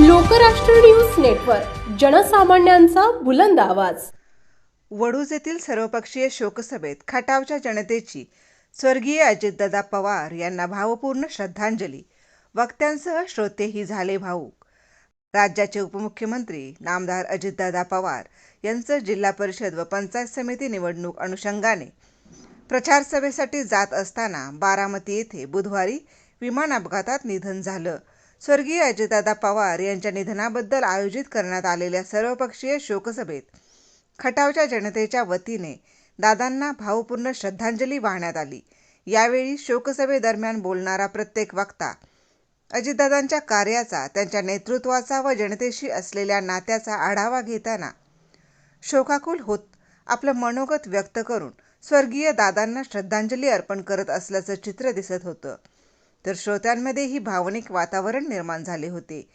Lokrashtra news network जनसामान्यांचा बुलंद आवाज. वडूज येथील सर्वपक्षीय शोकसभेत खटावच्या जनतेची स्वर्गीय अजितदादा पवार यांना भावपूर्ण श्रद्धांजली. वक्त्यांसह श्रोतेही झाले भाऊक राज्याचे उपमुख्यमंत्री नामदार अजितदादा पवार यांचं जिल्हा परिषद व पंचायत समिती निवडणूक अनुषंगाने प्रचारसभेसाठी जात असताना बारामती येथे बुधवारी विमान अपघातात निधन झालं. स्वर्गीय अजितदादा पवार यांच्या निधनाबद्दल आयोजित करण्यात आलेल्या सर्वपक्षीय शोकसभेत खटावच्या जनतेच्या वतीने दादांना भावपूर्ण श्रद्धांजली वाहण्यात आली. यावेळी शोकसभेदरम्यान बोलणारा प्रत्येक वक्ता अजितदादांच्या कार्याचा त्यांच्या नेतृत्वाचा व जनतेशी असलेल्या नात्याचा आढावा घेताना शोकाकुल होत आपलं मनोगत व्यक्त करून स्वर्गीय दादांना श्रद्धांजली अर्पण करत असल्याचं चित्र दिसत होतं. तर श्रोत्यांमध्येही भावनिक वातावरण निर्माण झाले होते.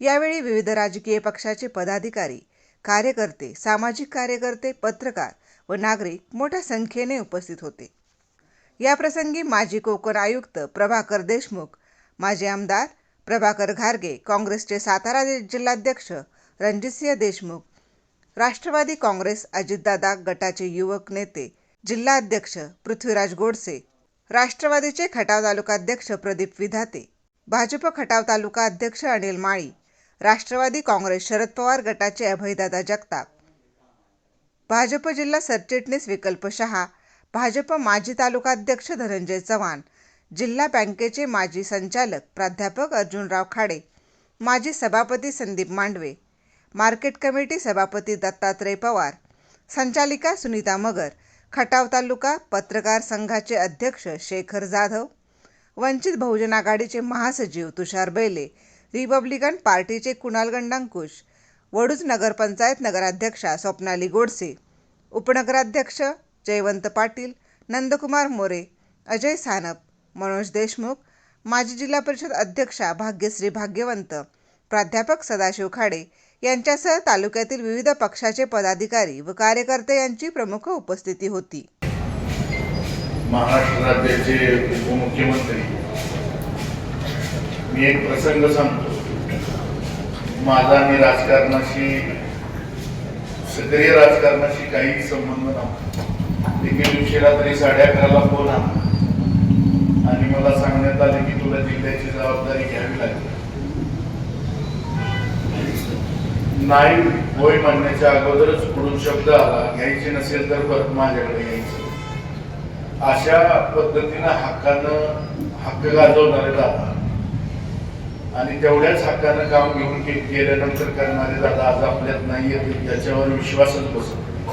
यावेळी विविध राजकीय पक्षाचे पदाधिकारी कार्यकर्ते सामाजिक कार्यकर्ते पत्रकार व नागरिक मोठ्या संख्येने उपस्थित होते. याप्रसंगी माजी कोकण आयुक्त प्रभाकर देशमुख माजी आमदार प्रभाकर घारगे काँग्रेसचे सातारा जिल्हाध्यक्ष रणजितसिंह देशमुख राष्ट्रवादी काँग्रेस अजितदादा गटाचे युवक नेते जिल्हाध्यक्ष पृथ्वीराज गोडसे राष्ट्रवादीचे खटाव तालुकाध्यक्ष प्रदीप विधाते भाजप खटाव तालुका अध्यक्ष अनिल माळी राष्ट्रवादी काँग्रेस शरद पवार गटाचे अभयदादा जगताप भाजप जिल्हा सरचिटणीस विकल्प शहा भाजप माजी तालुकाध्यक्ष धनंजय चव्हाण जिल्हा बँकेचे माजी संचालक प्राध्यापक अर्जुनराव खाडे माजी सभापती संदीप मांडवे मार्केट कमिटी सभापती दत्तात्रय पवार संचालिका सुनीता मगर खटाव तालुका पत्रकार संघाचे अध्यक्ष शेखर जाधव वंचित बहुजन आघाडीचे महासचिव तुषार बैले रिपब्लिकन पार्टीचे कुणाल गंडांकुश वडूज नगरपंचायत नगराध्यक्षा स्वप्नाली गोडसे उपनगराध्यक्ष जयवंत पाटील नंदकुमार मोरे अजय सानप मनोज देशमुख माजी जिल्हा परिषद अध्यक्षा भाग्यश्री भाग्यवंत प्राध्यापक सदाशिव खाडे यांच्यासह तालुक्यातील विविध पक्षाचे पदाधिकारी व कार्यकर्ते यांची प्रमुख उपस्थिती होती. महाराष्ट्र राज्याचे उपमुख्यमंत्री. मी एक प्रसंग सांगतो. माझा मी राजकारणाशी सक्रिय राजकारणाशी काही संबंध नव्हता. एके दिवशी रात्री साडे अकराला फोन आला. आणि मला सांगण्यात आले की तुला जिल्ह्याची जबाबदारी घ्यावी लागेल. नाही होय म्हणण्याच्या अगोदरच पुढून शब्द आला घ्यायची नसेल तर परत माझ्याकडे यायचं. अशा पद्धतीनं हक्कानं हक्क गाजवणारे दादा. आणि तेवढ्याच हक्कानं काम घेऊन केल्यानंतर करणारे दादा आज आपल्यात नाही येतील त्याच्यावर विश्वासच बसत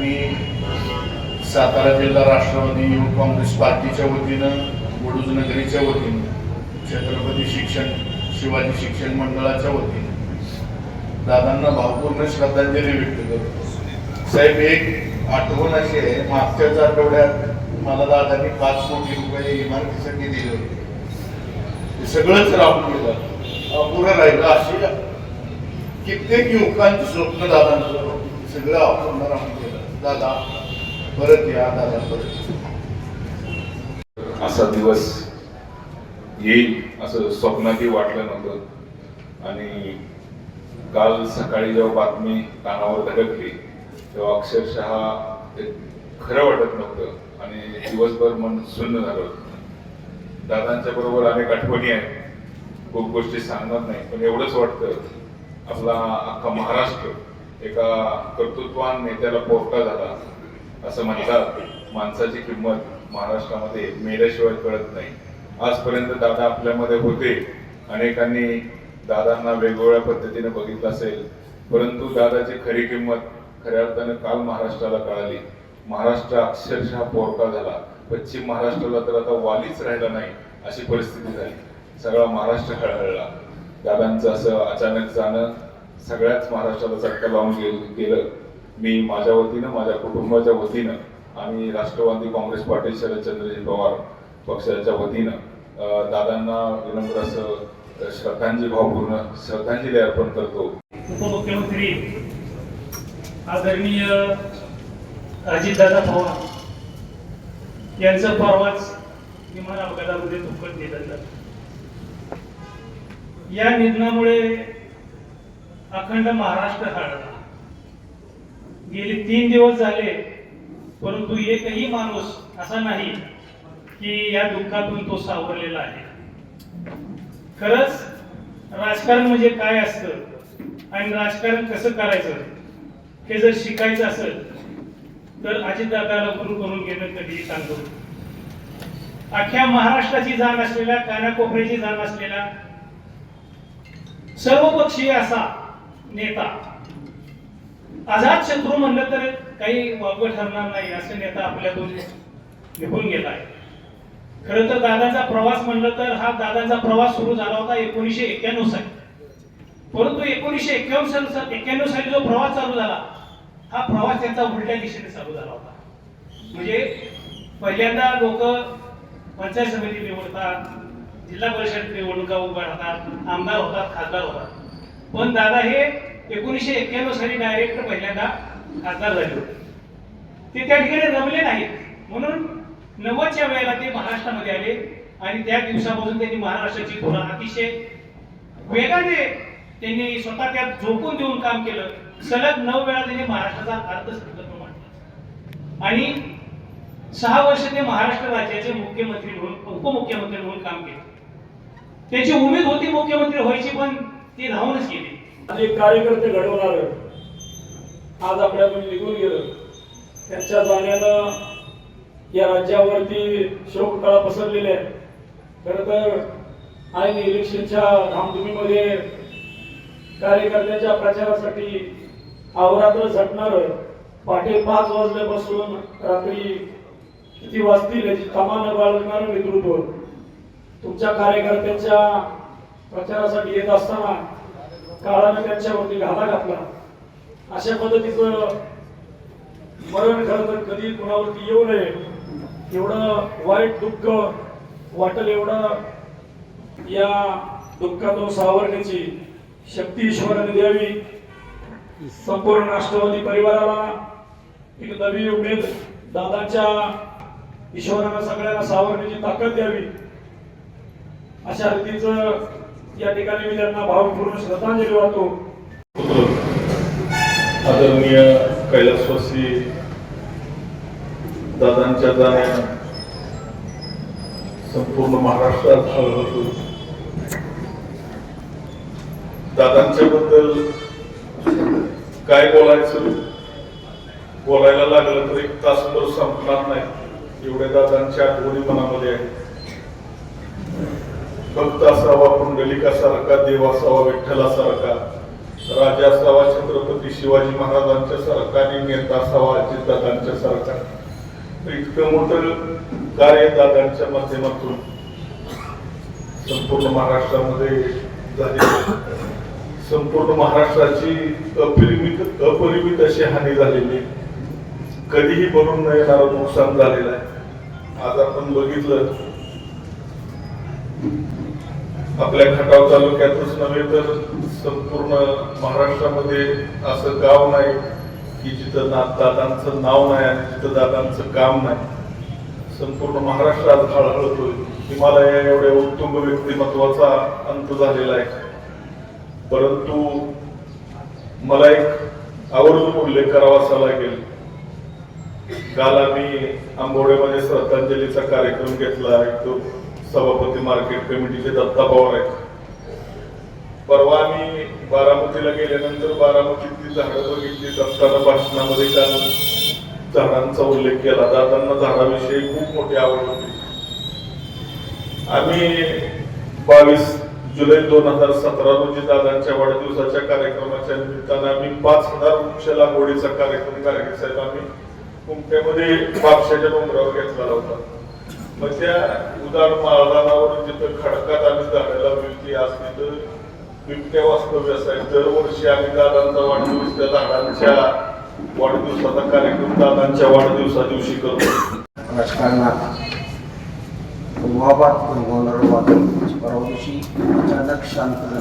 मी सातारा जिल्हा राष्ट्रवादी युवक काँग्रेस पार्टीच्या वतीनं वडूज नगरीच्या वतीनं छत्रपती शिक्षण शिवाजी शिक्षण मंडळाच्या वतीनं दादांना भावपूर्ण श्रद्धांजली व्यक्त करतो. साहेब एक आठवण अशी आहे मागच्याच आठवड्यात मला दादांनी पाच कोटी रुपये इमारतीसाठी दिले होते. ते सगळंच राहून गेलं. अपुरं राहिलं. अशी कित्येक युवकांची स्वप्न दादांचं सगळं अपूर्ण राहून गेलं. दादा परत या. दादा परत असा दिवस येईल असं स्वप्नातही वाटलं नव्हतं. आणि काल सकाळी जेव्हा बातमी कानावर धडकली तेव्हा अक्षरशः ते खरं वाटत नव्हतं आणि दिवसभर मन सुन्न झालं होतं. दादांच्या बरोबर अनेक आठवणी आहेत. खूप गोष्टी सांगणार नाही पण एवढंच वाटतं आपला अख्खा महाराष्ट्र एका कर्तृत्वान नेत्याला पोरका झाला असं म्हणतात. माणसाची किंमत महाराष्ट्रामध्ये मेल्याशिवाय कळत नाही. आजपर्यंत दादा आपल्यामध्ये होते. अनेकांनी दादांना वेगवेगळ्या पद्धतीने बघितलं असेल परंतु दादाची खरी किंमत खऱ्या अर्थानं काल महाराष्ट्राला कळाली. महाराष्ट्र अक्षरशः पोरका झाला. पश्चिम महाराष्ट्राला तर आता वालीच राहिला नाही अशी परिस्थिती झाली. सगळा महाराष्ट्र खळखळला दादांचं असं अचानक जाणं सगळ्याच महाराष्ट्राला चटका लावून गेलं मी माझ्या वतीनं माझ्या कुटुंबाच्या वतीनं आणि राष्ट्रवादी काँग्रेस पार्टी शरदचंद्रजी पवार पक्षाच्या वतीनं दादांना विनम्र असं श्रद्धांजली भावपूर्ण श्रद्धांजली अर्पण करतो. उपमुख्यमंत्री आदरणीय अजितदादा पवार यांचं परवाच विमान अपघातामध्ये दुःखद निधन झालं. या निधनामुळे अखंड महाराष्ट्र हरला गेले तीन दिवस झाले परंतु एकही माणूस असा नाही की या दुःखातून तो सावरलेला आहे. खरंच राजकारण म्हणजे काय असतं? आणि राजकारण कसं करायचं? हे जर शिकायचं असेल तर अजितदादाला गुरु करून घेणं कधीही सांगतो अख्ख्या महाराष्ट्राची जाण असलेल्या कानाकोपऱ्याची जाण असलेला सर्वपक्षीय असा नेता आझाद शत्रू म्हणलं तर काही वावगं ठरणार नाही असं नेता आपल्यातून निघून गेला आहे. खरं तर दादाचा प्रवास म्हणलं तर हा दादाचा प्रवास सुरू झाला होता एकोणीसशे एक्क्याण्णव साली. परंतु एकोणीसशे एक्क्याण्णव साली एक्क्याण्णव साली जो प्रवास चालू झाला हा प्रवास त्यांचा उलट्या दिशेने चालू झाला होता. म्हणजे पहिल्यांदा लोक पंचायत समिती निवडतात जिल्हा परिषद निवडणुका उभा राहतात आमदार होतात खासदार होतात. पण दादा हे एकोणीसशे एक्क्याण्णव साली डायरेक्ट पहिल्यांदा खासदार झाले होते. ते त्या ठिकाणी रमले नाहीत. म्हणून नव्वदच्या वेळेला ते महाराष्ट्रामध्ये आले आणि त्या दिवसापासून त्यांनी महाराष्ट्राची धोरण अतिशय वेगाने त्यांनी स्वतः त्यात झोपून देऊन काम केलं. सलग नऊ वेळा त्यांनी महाराष्ट्राचा अर्थसंकल्प मांडला. आणि सहा वर्ष ते महाराष्ट्र राज्याचे मुख्यमंत्री म्हणून उपमुख्यमंत्री म्हणून काम केले. त्याची उमेद होती मुख्यमंत्री व्हायची पण ती राहूनच गेली. आणि कार्यकर्ते घडवणार आज आपल्याकडून निघून गेलं. त्यांच्या जाण्यानं या राज्यावरती शोककळा पसरलेल्या आहे खरं तर ऐन इलेक्शनच्या धामधुमीमध्ये कार्यकर्त्यांच्या प्रचारासाठी अवरात्र झटणार पहाटे पाच वाजल्यापासून रात्री किती वाजतील याची तमा न बाळगणारं नेतृत्व तुमच्या कार्यकर्त्यांच्या प्रचारासाठी येत असताना काळानं त्यांच्यावरती घाला घातला. अशा पद्धतीचं मरण खरं तर कधी कुणावरती येऊ नये एवढं वाईट दुःख वाटेल एवढं या दुःखातून सावरण्याची शक्ती ईश्वराने द्यावी. संपूर्ण राष्ट्रवादी परिवाराला एक नवी उमेद दादाच्या ईश्वरानं सगळ्यांना सावरण्याची ताकद द्यावी. अशा रीतीचं या ठिकाणी मी त्यांना भावपूर्ण श्रद्धांजली वाहतो. आदरणीय कैलासवासी दादांच्या जाण्यानं संपूर्ण महाराष्ट्रात होतो दादांच्या बद्दल काय बोलायचं? बोलायला लागलं तर एक तासभर संपणार नाही. एवढ्या दादांच्या आठवणी मनामध्ये आहेत. भक्त असावा पुंडलिकासारखा देव असावा विठ्ठलासारखा राजा असावा छत्रपती शिवाजी महाराजांच्या सारखा आणि नेता असावा अजितदादांच्या सारखा. इतकं मोठं कार्य दादांच्या माध्यमातून. संपूर्ण महाराष्ट्रामध्ये झाले संपूर्ण महाराष्ट्राची अपरिमित अपरिमित अशी हानी झालेली कधीही बनून न येणारं नुकसान झालेलं आहे. आज आपण बघितलं आपल्या खटाव तालुक्यातच नव्हे तर संपूर्ण महाराष्ट्रामध्ये असं गाव नाही की जिथं दादांचं नाव नाही आणि जिथं दादांचं काम नाही. संपूर्ण महाराष्ट्रात हळहळतोय या एवढ्या उत्तुंग व्यक्तिमत्वाचा अंत झालेला आहे. परंतु मला एक आवर्जून उल्लेख करावासा लागेल. काल आम्ही आंबोडेमध्ये श्रद्धांजलीचा कार्यक्रम घेतला. आहे तो सभापती मार्केट कमिटीचे दत्ता पवार आहेत. परवा आम्ही बारामतीला गेल्यानंतर बारामतीतली झाडं बघितली. दत्तानं भाषणामध्ये काल झाडांचा उल्लेख केला. दादांना झाडाविषयी खूप मोठी आवड होती. आम्ही बावीस जुलै दोन हजार सतरा रोजी दादांच्या वाढदिवसाच्या कार्यक्रमाच्या निमित्तानं आम्ही पाच हजार वृक्ष लागवडीचा कार्यक्रम गाडगे साहेब आम्ही कुंप्यामध्ये पापशाच्या डोंगरावर घेतलेला होता. मग त्या उदाहरण माळदानावर जिथं खडकात आम्ही झाडं लावली होती आज तिथं बिबट्या वास्तव्यास आहे दरवर्षी आम्ही दादांचा वाढदिवस त्या दादांच्या वाढदिवसाचा कार्यक्रम दादांच्या वाढदिवसा दिवशी करतो. राजकारणात उभाबात वादळ परवा दिवशी अचानक शांत झालं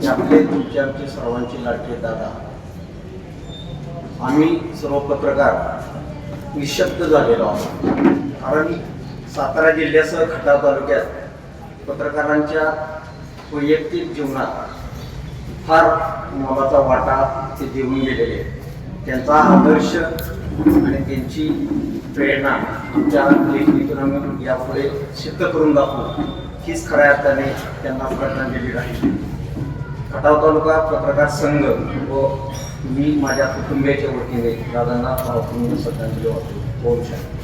ते आपले तुमचे आमचे सर्वांचे लाटके दादा. आम्ही सर्व पत्रकार निशब्द झालेलो आहोत. कारण सातारा जिल्ह्यासह खटाव तालुक्यात पत्रकारांच्या वैयक्तिक जीवनात फार मोलाचा वाटा ते देऊन गेलेले त्यांचा आदर्श आणि त्यांची प्रेरणा आमच्या लेखणीतून आम्ही यापुढे सिद्ध करून दाखवू. हीच खऱ्या अर्थाने त्यांना श्रद्धांजली राहील खटाव तालुका पत्रकार संघ व मी माझ्या कुटुंबियाच्या वतीने दादांना श्रद्धांजली वाटतो होऊ शकतो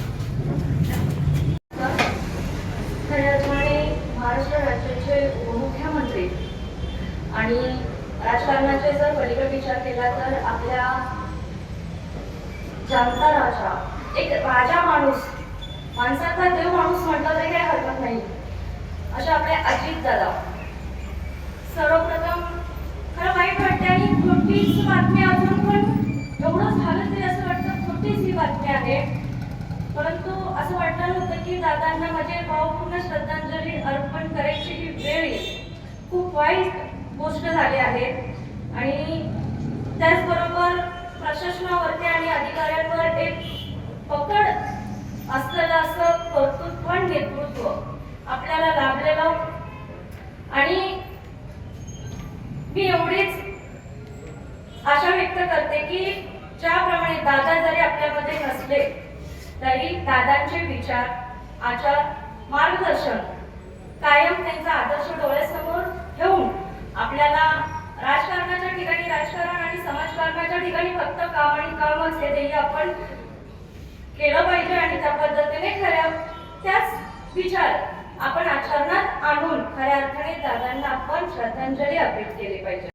खऱ्या अर्थाने महाराष्ट्र राज्याचे उपमुख्यमंत्री आणि राजकारणाचे जर पलीकडे विचार केला तर आपल्या जनता राजा एक राजा माणूस माणसाचा देव माणूस म्हटलं तरी काही हरकत नाही. असे आपले अजित दादा. सर्वप्रथम खरं वाईट वाटते आणि खोटीच बातमी अजून पण एवढं झालं तरी असं वाटतं खोटीच ही बातमी आहे. परंतु असं वाटणार होतं की दादांना माझे भावपूर्ण श्रद्धांजली अर्पण करायची ही वेळ खूप वाईट गोष्ट झाली आहे. आणि त्याचबरोबर प्रशासनावरती आणि अधिकाऱ्यांवर एक पकड असलेलं असं कर्तृत्व आणि नेतृत्व आपल्याला लाभलेलं आणि मी एवढीच आशा व्यक्त करते की ज्याप्रमाणे दादा जरी आपल्यामध्ये नसले तरी दादांचे विचार आचार मार्गदर्शन कायम त्यांचा आदर्श डोळे समाजकारणाच्या ठिकाणी फक्त काम आणि काम असते ध्येय आपण केलं पाहिजे आणि त्या पद्धतीने खऱ्या त्याच विचार आपण आचरणात आणून खऱ्या अर्थाने दादांना आपण श्रद्धांजली अर्पित केली पाहिजे.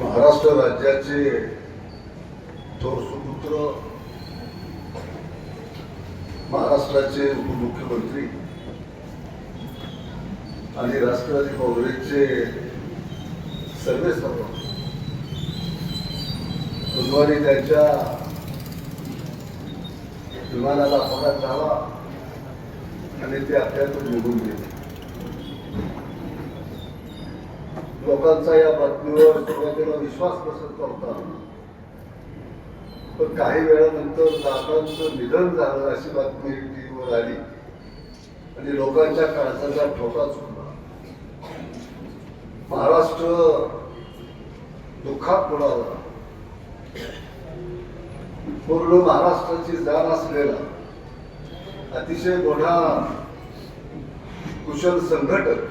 महाराष्ट्र राज्याचे थोर सुपुत्र महाराष्ट्राचे उपमुख्यमंत्री आणि राष्ट्रवादी काँग्रेसचे सर्वेसर्वा बुधवारी त्यांच्या विमानाला अपघात झाला आणि ते आपल्यातून निघून गेले. लोकांचा या बातमीवर सुरुवातीला विश्वास बसत नव्हता पण काही वेळानंतर दादांचं निधन झालं अशी बातमी टीव्हीवर आली आणि लोकांच्या काळजाचा ठोका चुकला महाराष्ट्र दुःखात बुडाला. पूर्ण महाराष्ट्राची जाण असलेला अतिशय मोठा कुशल संघटक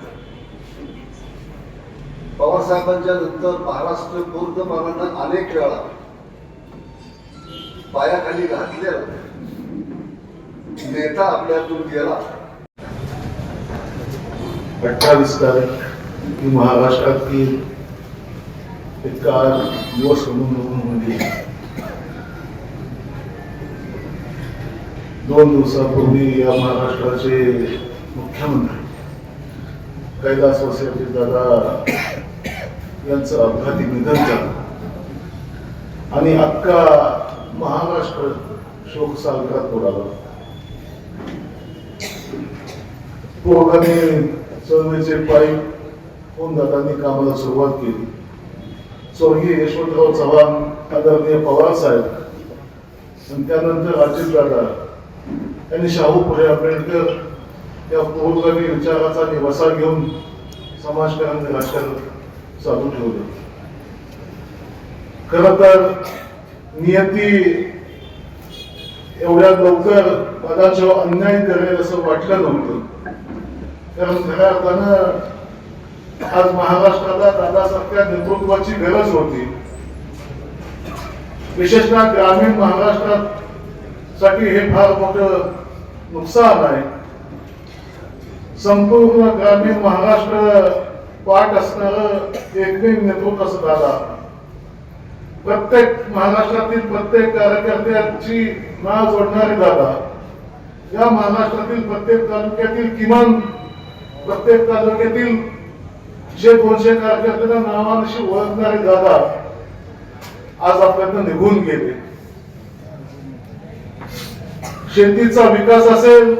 पवारसाहेबांच्या नंतर महाराष्ट्र पूर्णपणानं अनेक वेळा पायाखाली घातलेला नेता आपल्यातून गेला. अठ्ठावीस तारीख ही महाराष्ट्रातील इतका दिवस म्हणून दोन दिवसापूर्वी या महाराष्ट्राचे मुख्यमंत्री कैलास वसंत दादा यांचं अपघाती निधन झालं. आणि अख्खा महाराष्ट्र शोक सागरात बोलावला पूर्वकाने चळवळीचे पायी होऊन दादांनी कामाला सुरुवात केली. स्वर्गीय यशवंतराव चव्हाण आदरणीय पवार साहेब आणि त्यानंतर अजित दादा यांनी शाहू फुले आंबेडकर या पूर्वगामी विचाराचा निवासा घेऊन समाजकारण राजकारण चालू ठेवलं. खर तर नियती एवढ्या लवकर कदाचित अन्याय करेल असं वाटलं नव्हतं. कारण खऱ्या अर्थानं आज महाराष्ट्राला दादासारख्या नेतृत्वाची गरज होती. विशेषतः ग्रामीण महाराष्ट्रात साठी हे फार मोठं नुकसान आहे. संपूर्ण ग्रामीण महाराष्ट्र पाठ असणार एकमेव नेतृत्व असं दादा. प्रत्येक महाराष्ट्रातील प्रत्येक कार्यकर्त्याची नाव जोडणारे दादा. या महाराष्ट्रातील प्रत्येक तालुक्यातील किमान प्रत्येक तालुक्यातील जे दोनशे कार्यकर्त्यांना नावानिशी ओळखणारे दादा आज आपल्याकडनं निघून गेले. शेतीचा विकास असेल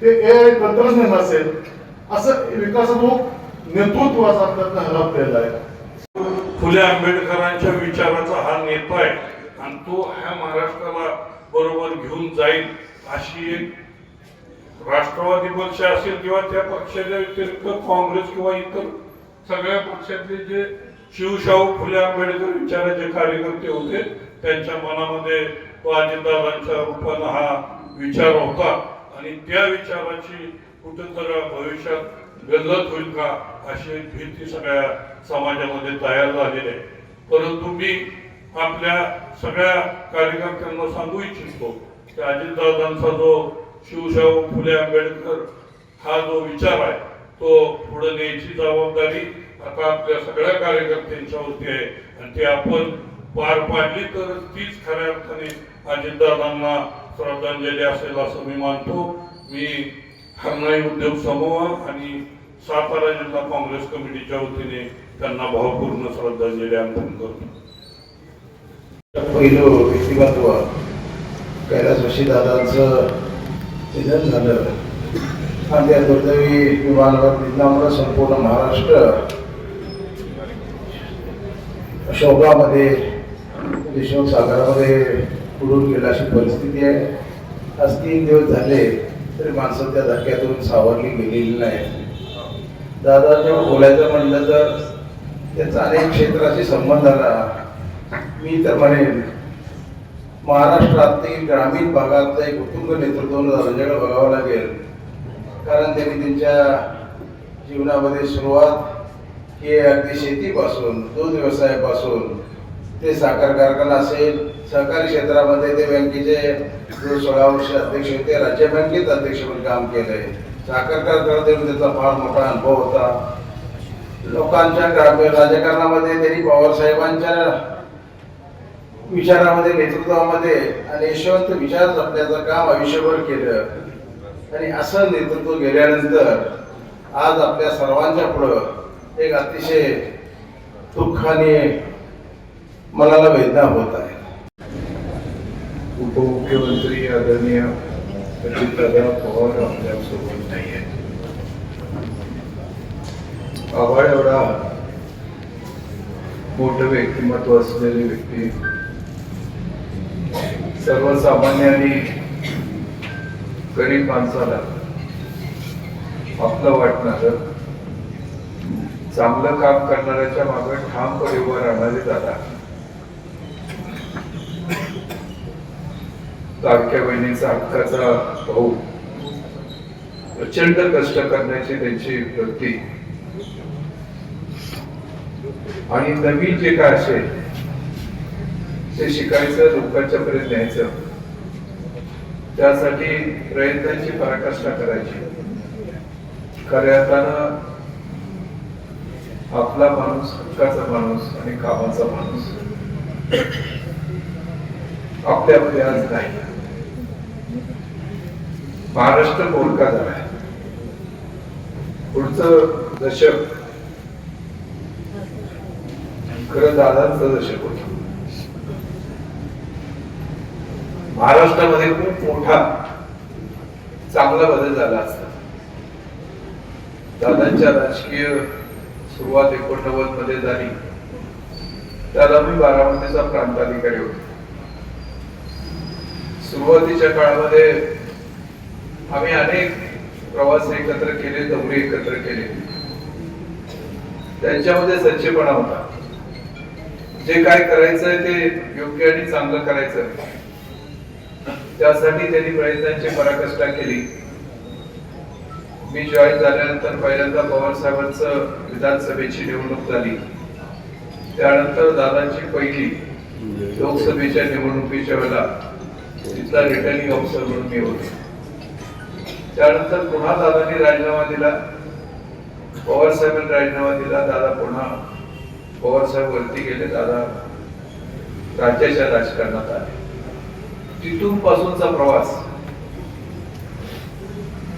ते ए तंत्रज्ञान असेल असं विकासात्मक नेतृत्व आज आपल्याकडनं हरपलेलं आहे. फुले आंबेडकरांच्या विचाराचा हा नेता आहे आणि तो ह्या महाराष्ट्राला बरोबर घेऊन जाईल अशी एक राष्ट्रवादी पक्ष असेल किंवा त्या पक्षाच्या व्यतिरिक्त काँग्रेस किंवा इतर सगळ्या पक्षातले जे शिवशाहू फुले आंबेडकर विचाराचे कार्यकर्ते होते त्यांच्या मनामध्ये तो अजितदादांच्या रूपानं हा विचार होता. आणि त्या विचाराची कुठंतरी भविष्यात गल्लत होईल का अशी भीती सगळ्या समाजामध्ये तयार झालेली आहे. परंतु मी आपल्या सगळ्या कार्यकर्त्यांना सांगू इच्छितो की अजितदादांचा जो शिवशाहू फुले आंबेडकर हा जो विचार आहे तो पुढे न्यायची जबाबदारी आता आपल्या सगळ्या कार्यकर्त्यांच्यावरती आहे. आणि ती आपण पार पाडली तर तीच खऱ्या अर्थाने अजितदादांना श्रद्धांजली असेल असं मी मानतो. मी हरणाई उद्योग समूह आणि सातारा जिल्हा काँग्रेस कमिटीच्या वतीने त्यांना भावपूर्ण श्रद्धांजली अर्पण करतो. पहिलं व्यक्तिमत्व कैलास जोशी दादांचं निधन झालं आणि त्या दुर्दैवी विमानावर निधनामुळे संपूर्ण महाराष्ट्र। शोकामध्ये देशमुख सागरामध्ये उडून गेला अशी परिस्थिती आहे. आज तीन दिवस झाले तरी माणसं त्या धक्क्यातून सावरली गेलेली नाही. दादाच्या बोलायचं म्हणलं तर त्याचा अनेक क्षेत्राशी संबंध आला मी तर म्हणेन महाराष्ट्रातील ग्रामीण भागातलं एक उत्तुंग नेतृत्व दादांच्याकडे बघावं लागेल. कारण त्यांनी त्यांच्या जीवनामध्ये सुरुवात की अगदी शेतीपासून दूध व्यवसायापासून ते साखर कारखाना असेल सहकारी क्षेत्रामध्ये ते बँकेचे जो सोळा वर्ष अध्यक्ष होते राज्य बँकेत अध्यक्ष म्हणून काम केलंय. साखर कारखान्यात त्याचा फार मोठा अनुभव होता. लोकांच्या ग्रामीण राजकारणामध्ये त्यांनी पवार साहेबांच्या विचारामध्ये नेतृत्वामध्ये आणि यशवंत विचार जपण्याचं काम आयुष्यभर केलं. आणि असं नेतृत्व गेल्यानंतर आज आपल्या सर्वांच्या पुढं एक अतिशय दुःखाने मनाला वेदना होत आहे. उपमुख्यमंत्री आदरणीय अजितदादा पवार आपल्यासोबत नाही आहे आभाळ एवढा मोठं व्यक्तिमत्व असलेली व्यक्ती सर्वसामान्य आणि गरीब माणसाला आपलं वाटणार चांगलं काम करणाऱ्याच्या मागे ठामपणे उभं राहणारे दादा लाडक्या बहिणीचा हक्काचा भाऊ प्रचंड कष्ट करण्याची त्यांची वृत्ती आणि नवीन जे काय असेल ते शिकायचं लोकांच्या पर्यंत न्यायचं. त्यासाठी प्रयत्नांची पराकाष्ठा करायची. खऱ्या अर्थानं आपला माणूस हक्काचा माणूस आणि कामाचा माणूस. आपल्यामध्ये आज नाही. महाराष्ट्र बोलका आहे. पुढचं दशक खरं दादांचं दशक होत. महाराष्ट्रामध्ये खूप मोठा चांगला बदल झाला असता. दादांच्या राजकीय सुरुवात एकोणनव्वदमध्ये झाली. त्याला मी बारामतीचा प्रांताधिकारी होतो. सुरुवातीच्या काळामध्ये आम्ही अनेक प्रवास एकत्र केले दौरे एकत्र केले. त्यांच्यामध्ये सच्चेपणा होता. जे काय करायचंय ते योग्य आणि चांगलं करायचं त्यासाठी त्यांनी प्रयत्नांची पराकाष्ठा केली. मी जॉईन झाल्यानंतर पहिल्यांदा पवार साहेबांचं विधानसभेची निवडणूक झाली. त्यानंतर दादांची पहिली लोकसभेच्या निवडणुकीच्या वेळेला तिथला रिटर्निंग ऑफिसर म्हणून मी होतो. त्यानंतर पुन्हा दादांनी राजीनामा दिला. पवार साहेबांनी राजीनामा दिला. दादा पुन्हा पवार साहेब वरती गेले. दादा राज्याच्या राजकारणात आले. तिथून पासूनचा प्रवास.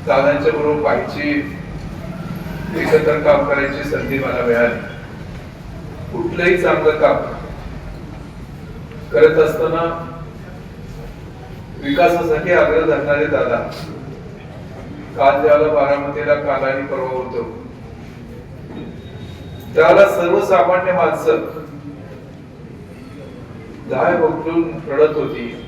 दादांच्या बरोबर पाहिजे एकत्र काम करायची संधी मला मिळाली. कुठलंही चांगलं काम करत असताना विकासासाठी आग्रह धरणारे दादा. काल ज्याला बारामतीला काल आणि परवा होतो. त्याला सर्वसामान्य माणसं गाय बघून रडत होती.